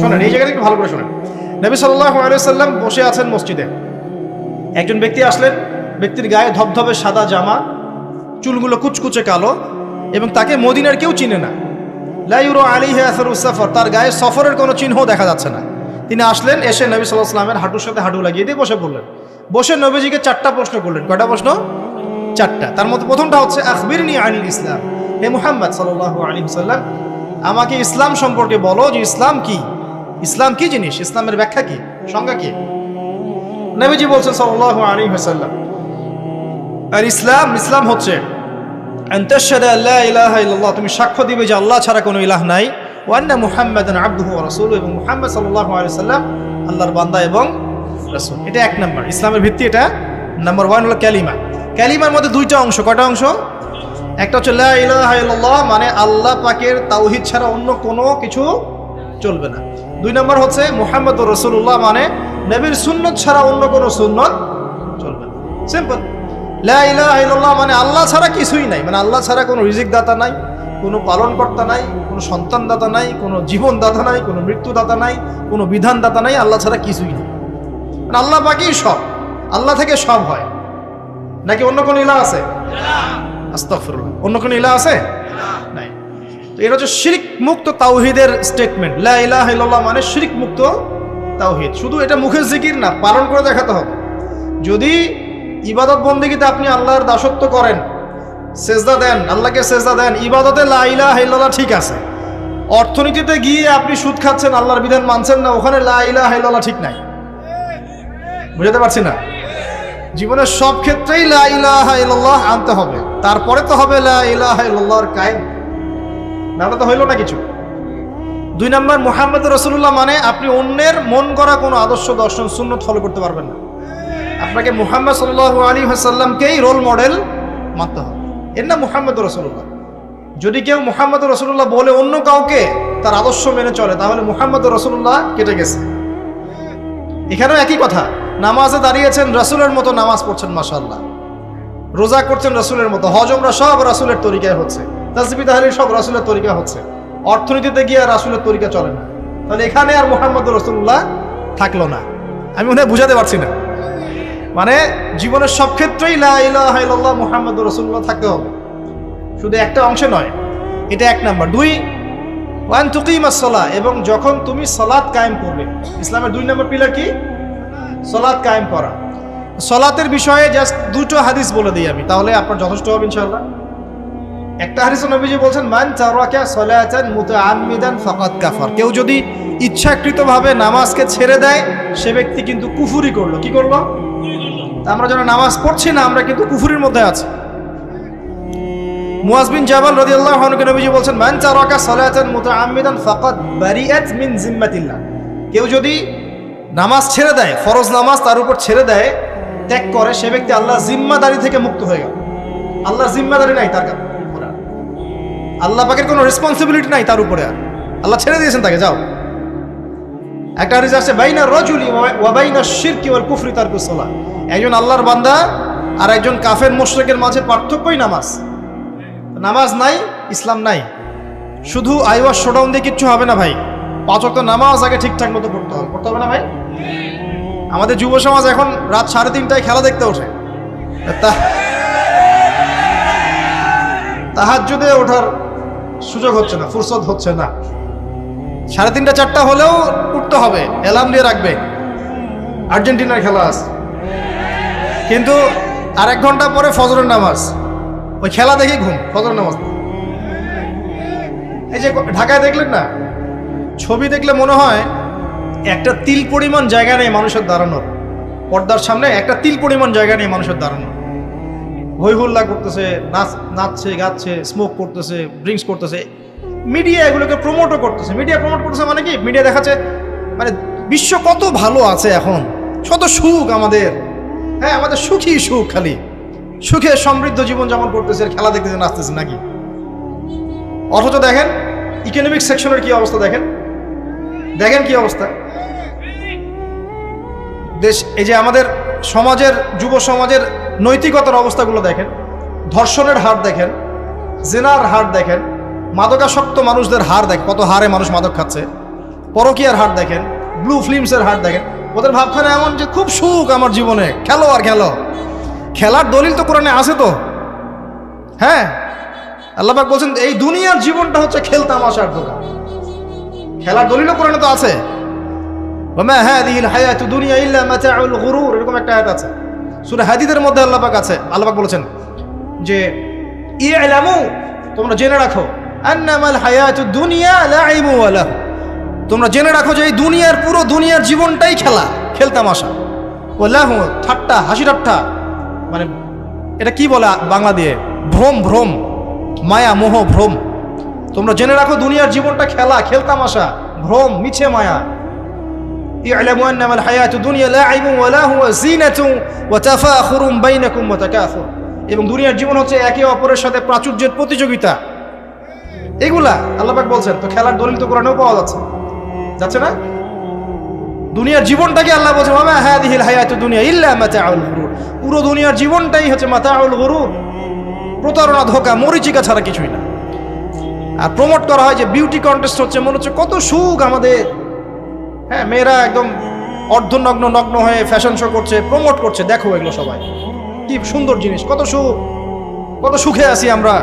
শোনেন, এই জায়গাটা একটু ভালো করে শোনেন। নবী সাল্লাহ বসে আছেন মসজিদে। একজন ব্যক্তি আসলেন, ব্যক্তির গায়ে ধবধবে সাদা জামা, চুলগুলো কুচকুচে কালো, এবং তাকে মদিনার কেউ চিনে না। লাইউরো আলী হাসার উসাফর তার গায়ে সফরের কোনো চিহ্ন দেখা যাচ্ছে না। তিনি আসলেন, এসে নবী সাল্লাহ সাল্লামের হাঁটুর সাথে হাঁটু লাগিয়ে দিয়ে বসে পড়লেন। বসে নবীজিকে চারটা প্রশ্ন করলেন। কয়টা প্রশ্ন? চারটা। তার মধ্যে প্রথমটা হচ্ছে, আখবিরনি আনিল ইসলাম। হে মুহাম্মদ সাল্লাহ আলী সাল্লাম আমাকে ইসলাম সম্পর্কে বলো যে ইসলাম কি? ইসলাম কি জিনিস? ইসলামের ব্যাখ্যা কি? সংজ্ঞা কি? নবীজি বলছেন সাল্লাহ আলী সাল্লাম আর ইসলাম ইসলাম হচ্ছে তুমি সাক্ষ্য দিবে যে আল্লাহ ছাড়া কোনো ইলাহ নাই ওয়ান্না মুহাম্মাদান আবদুহু ওয়া রাসূলুহু এবং মুহাম্মদ সাল্লাল্লাহু আলাইহি সাল্লাম আল্লাহর বান্দা এবং রাসূল। এটা এক নাম্বার। ইসলামের ভিত্তি এটা নাম্বার ওয়ান হলো ক্যালিমা। ক্যালিমার মধ্যে দুইটা অংশ কটা অংশ? একটা হচ্ছে লা ইলাহা ইল্লাল্লাহ মানে আল্লাহ পাকের তাওহিদ ছাড়া অন্য কোনো কিছু চলবে না। দুই নম্বর হচ্ছে মুহাম্মদ রসুল্লাহ মানে নবীর সুন্নত ছাড়া অন্য কোনো সুন্নত চলবে না। সিম্পল লা ইলাহা মানে আল্লাহ ছাড়া কিছুই নাই। মানে আল্লাহ ছাড়া কোনো রিজিক দাতা নাই, কোনো পালনকর্তা নাই, কোনো সন্তান দাতা নাই, কোনো জীবন দাতা নাই, কোনো মৃত্যু দাতা নাই, কোনো বিধান দাতা নাই, আল্লাহ ছাড়া কিছুই নেই। মানে আল্লাহ বাকিই সব। আল্লাহ থেকে সব হয়। নাকি অন্য কোনো ইলা আছে? আস্তাগফিরুল্লাহ। অন্য কোনো ইলা আছে? নাই। তো এটা হচ্ছে শিরিক মুক্ত তাওহিদের স্টেটমেন্ট লা ইলাহা ইল্লাল্লাহ মানে শিরিক মুক্ত তাওহিদ। শুধু এটা মুখের জিকির না, পালন করে দেখাতে হবে। যদি ইবাদত বন্দিগিতে আপনি আল্লাহর দাসত্ব করেন, সেজদা দেন, আল্লাহকে সেজদা দেন, ইবাদতে লা ইলাহা ইল্লাল্লাহ ঠিক আছে। অর্থনীতিতে গিয়ে আপনি সুদ খাচ্ছেন, আল্লাহর বিধান মানছেন না, ওখানে লা ইলাহা ইল্লাল্লাহ ঠিক নাই। বুঝাতে পারছি না? জীবনের সব ক্ষেত্রেই লা ইলাহা ইল্লাল্লাহ আনতে হবে। তারপরে তো হবে কায়েম নাহলে তো হইল না কিছু? দুই নম্বর, মুহাম্মদ রসুল্লাহ মানে আপনি অন্যের মন করা কোনো আদর্শ দর্শন, সুন্নত ফলো করতে পারবেন না। আপনাকে মুহাম্মদ সাল্লাহ আলী হাসাল্লামকেই রোল মডেল মানতে হবে। এর না মুহাম্মদ রসুল্লাহ যদি কেউ মুহাম্মদ রসুল্লাহ বলে অন্য কাউকে তার আদর্শ মেনে চলে, তাহলে মুহাম্মদ রসুল্লাহ কেটে গেছে। এখানেও একই কথা, নামাজে দাঁড়িয়েছেন রাসুলের মতো নামাজ পড়ছেন মাসাল্লাহ রোজা করছেন রাসুলের মতো। হজমরা সব রাসুলের তরিকায় হচ্ছে। তাসবি তাহলে সব রাসুলের তরিকা হচ্ছে। অর্থনীতিতে গিয়ে আর রাসুলের তরিকা চলে না। তাহলে এখানে আর মোহাম্মদ রসুল্লাহ থাকল না। আমি মনে হয় বুঝাতে পারছি না। মানে জীবনের সব ক্ষেত্রেই লা ইলাহা ইল্লাল্লাহ মুহাম্মদ রসুল্লাহ থাকতে হবে। শুধু একটা অংশে নয়, এটা এক নাম্বার। দুই, ওয়ান তুকিমাস সলা, এবং যখন তুমি সলাৎ কায়েম করবে। ইসলামের দুই নম্বর পিলার কি? সলাৎ কায়েম করা। সলাতের বিষয়ে জাস্ট দুটো হাদিস বলে দিই আমি, তাহলে আপনার যথেষ্ট হবে ইনশাআল্লাহ। একটা হাদিস নবীজি বলছেন, মান চারাকা সলাতান মুতাআম্মিদান ফাকাদ কাফার। কেউ যদি ইচ্ছাকৃতভাবে নামাজকে ছেড়ে দেয়, সে ব্যক্তি কিন্তু কুফুরি করল। কি করল? আমরা যারা নামাজ পড়ছি না, আমরা কিন্তু কুফুরির মধ্যে আছি। মুয়াজ বিন জাবাল রাদিয়াল্লাহু আনহু নবীজি বলছেন, মান চারাকা সলাতান মুতাআম্মিদান ফাকাদ বারিআত মিন জিম্মাতিল্লাহ। কেউ যদি নামাজ ছেড়ে দেয়, ফরজ নামাজ তার উপর ছেড়ে দেয় ত্যাগ করে সে ব্যক্তি আল্লাহ জিম্মাদারি থেকে মুক্ত হয়ে গেল। আল্লাহর জিম্মাদারি নাই তার আল্লাহ পাকের কোনো রেসপন্সিবিলিটি নাই তার উপরে আর। আল্লাহ ছেড়ে দিয়েছেন তাকে, যাও। একটা হাদিস আছে বাইনা রজুলি ওয়া বাইনা শিরকি ওয়াল কুফরি তার কুসলা একজন আল্লাহর বান্দা আর একজন কাফের মুশরিকের মাঝে পার্থক্যই নামাজ। নামাজ নাই, ইসলাম নাই। শুধু আইওয়ার শোডাউন দিয়ে কিচ্ছু হবে না ভাই। পাঁচ ওয়াক্ত নামাজ আগে ঠিকঠাক মতো পড়তে হবে। পড়তে হবে না ভাই? আমাদের যুব সমাজ এখন রাত সাড়ে তিনটায় খেলা দেখতে ওঠে। তা তাহাজ্জুদে ওঠার সুযোগ হচ্ছে না, ফুরসত হচ্ছে না। সাড়ে তিনটা চারটা হলেও উঠতে হবে, অ্যালার্ম দিয়ে রাখবে। আর্জেন্টিনার খেলা আছে কিন্তু আর এক ঘণ্টা পরে ফজরের নামাজ। ওই খেলা দেখে ঘুম, ফজরের নামাজ। এই যে ঢাকায় দেখলেন না, ছবি দেখলে মনে হয় একটা তিল পরিমাণ জায়গা নেই মানুষের দাঁড়ানোর। পর্দার সামনে একটা তিল পরিমাণ জায়গা নেই মানুষের দাঁড়ানোর। হই হুল্লা করতেছে, নাচ, নাচছে, গাচ্ছে স্মোক করতেছে ড্রিঙ্কস করতেছে। মিডিয়া এগুলোকে প্রমোটও করতেছে। মিডিয়া প্রমোট করতেছে মানে কি? মিডিয়া দেখাচ্ছে মানে বিশ্ব কত ভালো আছে এখন। কত সুখ আমাদের। হ্যাঁ আমাদের সুখী সুখ খালি। সুখে সমৃদ্ধ জীবন যেমন করতেছে খেলা দেখতেছে, নাচতেছে নাকি? অথচ দেখেন ইকোনমিক সেকশনের কি অবস্থা দেখেন? দেখেন কি অবস্থা? দেশ, এই যে আমাদের সমাজের, যুব সমাজের নৈতিকতার অবস্থাগুলো দেখেন, ধর্ষণের হার দেখেন, জেনার হার দেখেন, মাদকাসক্ত মানুষদের হার দেখ কত হারে মানুষ মাদক খাচ্ছে, পরকিয়ার হার দেখেন ব্লু ফিল্মসের হার দেখেন, ওদের ভাবখানা এমন যে খুব সুখ আমার জীবনে, খেলো আর খেলো। খেলার দলিল তো কোরআনে আছে তো? হ্যাঁ? আল্লাহবাক বলছেন, এই দুনিয়ার জীবনটা হচ্ছে খেলতামাশার দোকান। খেলার দলিলও কোরআনে তো আছে। ওমা হাদিহিল হায়াতু দুনিয়া ইল্লা মাতাউল গুরুর, এরকম একটা আয়াত আছে। সূরা হাদিদের মধ্যে আল্লাহ পাক আছে, আল্লাহ বলেছেন যে ইলামু তোমরা জেনে রাখো, আন্নামাল হায়াতু দুনিয়া লাইবু ওয়া লাহু। তোমরা জেনে রাখো যে এই দুনিয়ার, পুরো দুনিয়ার জীবনটাই খেলা খেলতামাশা ও লাহু, ঠাট্টা, হাসি ঠাট্টা মানে এটা কি বলে বাংলা দিয়ে? ভ্রম ভ্রম, মায়া, মোহ, ভ্রম। তোমরা জেনে রাখো দুনিয়ার জীবনটা খেলা খেলতামাশা ভ্রম, মিছে মায়া। اعلموا انما الحياه الدنيا لاعب ولهو زينه وتفاخر بينكم وتكاثر এবং দুনিয়ার জীবন হচ্ছে একে অপরের সাথে প্রাচুর্যের প্রতিযোগিতা এগুলা আল্লাপাক বলছেন তো খেলার দলিল তো কোরআনেও পাওয়া যাচ্ছে যাচ্ছে না দুনিয়ার জীবনটাকে আল্লাহ বলছে মামা হ্যাঁ দিহিল হায়াত দুনিয়া ইল্লা মাতাউল গুরুর পুরো দুনিয়ার জীবনটাই হচ্ছে মাতাউল গুরুর প্রতারণা ধোকা মরিচিকা ছাড়া কিছুই না আর প্রমোট করা হয় যে বিউটি কন্টেস্ট হচ্ছে মনে হচ্ছে কত সুখ আমাদের হ্যাঁ মেয়েরা একদম অর্ধনগ্ন, নগ্ন হয়ে ফ্যাশন শো করছে প্রমোট করছে। দেখো এগুলো সবাই। কি সুন্দর জিনিস, কত সুখ কত সুখে আছি আমরা।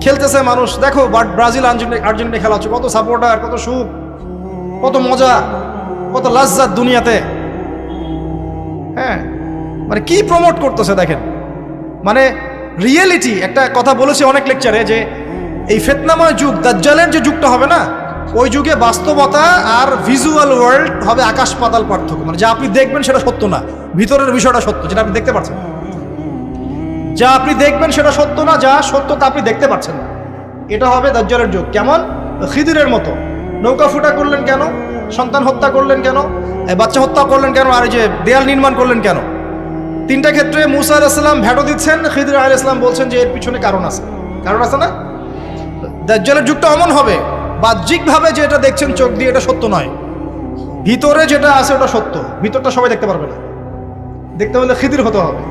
খেলতেছে মানুষ। দেখো, বাট ব্রাজিল আর্জেন্টিনা খেলা হচ্ছে। কত সাপোর্টার কত সুখ, কত মজা, কত লাজ্জাত দুনিয়াতে। হ্যাঁ মানে কি প্রমোট করতেছে দেখেন। মানে রিয়েলিটি একটা কথা বলেছে অনেক লেকচারে যে এই ফেতনাময় যুগ, দাজ্জালের যে যুগটা হবে না? ওই যুগে বাস্তবতা আর ভিজুয়াল ওয়ার্ল্ড হবে আকাশ পাতাল পার্থক্য। মানে যা আপনি দেখবেন সেটা সত্য না। ভিতরের বিষয়টা সত্য, যেটা আপনি দেখতে পাচ্ছেন যা আপনি দেখবেন সেটা সত্য না, যা সত্য তা আপনি দেখতে পাচ্ছেন না। এটা হবে দাজ্জালের যুগ। কেমন? খিদিরের মতো। নৌকা ফুটা করলেন কেন? সন্তান হত্যা করলেন কেন? বাচ্চা হত্যা করলেন কেন? আর এই যে দেয়াল নির্মাণ করলেন কেন? তিনটা ক্ষেত্রে মুসা আলাইসাল্লাম ভ্যাটো দিচ্ছেন, খিদির আল ইসলাম বলছেন যে এর পিছনে কারণ আছে। কারণ আছে না? দাজ্জালের যুগটা অমন হবে। বাহ্যিকভাবে যেটা দেখছেন চোখ দিয়ে এটা সত্য নয়। ভিতরে যেটা আছে ওটা সত্য। ভিতরটা সবাই দেখতে পারবে না। দেখতে হলে খিদির হতে হবে।